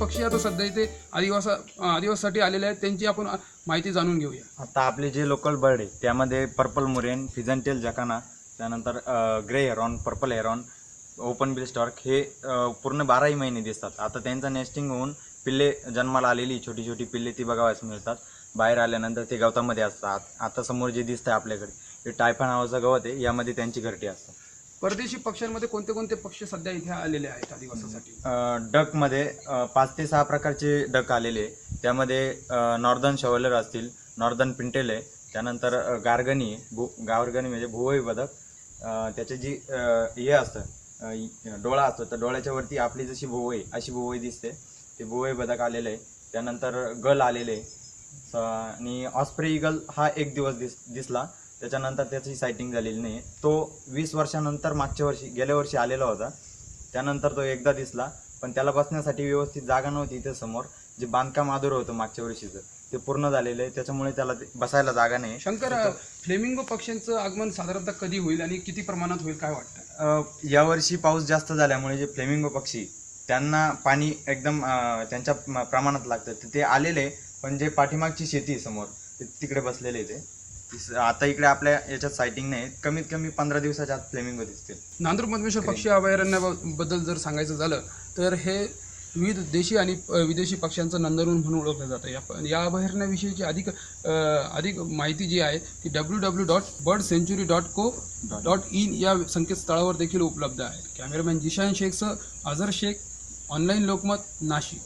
पक्षी आता सध्या इथे आदिवासा आदिवासासाठी आलेले आहेत त्यांची आपण माहिती जाणून घेऊया. आता आपले जे लोकल बर्ड आहे त्यामध्ये पर्पल मुरेन फिजनटेल जकाना त्यानंतर grey heron purple heron open bill stork हे पूर्ण बाराही महिने दिसतात. आता त्यांचं नेस्टिंग होऊन पिल्ले जन्माला आलेली छोटी छोटी पिल्ले ती बघावयास मिळतात. बाहेर आल्यानंतर ते गवतामध्ये असतात. आता समोर जे दिसतंय आपल्याकडे ते टायफा नावाचं गवत आहे यामध्ये त्यांची घरटी असतात. परदेशी पक्ष्यांमध्ये कोणते कोणते पक्ष सध्या इथे आलेले आहेत आदिवासासाठी? डकमध्ये पाच ते सहा प्रकारचे डक आलेले त्यामध्ये नॉर्दर्न शवलर असतील नॉर्दर्न पिंटेल आहे त्यानंतर अ, गार्गनी आहे भू गार्गनी म्हणजे भुवई बदक त्याचे जी हे असतं डोळा असतो तर डोळ्याच्या वरती आपली जशी भुवई अशी भुवई दिसते ते भुवई बदक आलेलं आहे त्यानंतर गल आलेले आणि ऑस्प्रे इगल हा एक दिवस दिस दिसला. त्याच्यानंतर त्याची सायटिंग झालेली नाही तो वीस वर्षानंतर मागच्या वर्षी गेल्या वर्षी आलेला होता. त्यानंतर तो एकदा दिसला पण त्याला बसण्यासाठी व्यवस्थित जागा नव्हती इथे समोर. जे बांधकाम अधुरं होतं मागच्या वर्षीचं ते पूर्ण झालेलं आहे. त्याच्यामुळे त्याला बसायला जागा नाही. शंकर फ्लेमिंगो पक्ष्यांचं आगमन साधारणतः कधी होईल आणि किती प्रमाणात होईल काय वाटतं? यावर्षी पाऊस जास्त झाल्यामुळे जे फ्लेमिंगो पक्षी त्यांना पाणी एकदम त्यांच्या प्रमाणात लागतं. ते आलेले पण जे पाठीमागची शेती समोर ते तिकडे बसलेले ते. आता इकडे आपल्या याच्यात सायटिंग नाही. कमीत कमी पंधरा दिवसाच्या आत फ्लेमिंगो दिसतील. नांदूर मधमेश्वर पक्षी अभयारण्याबद्दल जर सांगायचं झालं तर हे विविध देशी आणि विदेशी पक्ष्यांचं नंदनवन म्हणून ओळखलं जातं. या या अभयारण्याविषयीची अधिक अधिक माहिती जी आहे ती W W dot bird century dot co dot in या संकेतस्थळावर देखील उपलब्ध आहे. कॅमेरामॅन जिशान शेखसह अझर शेख ऑनलाईन लोकमत नाशिक.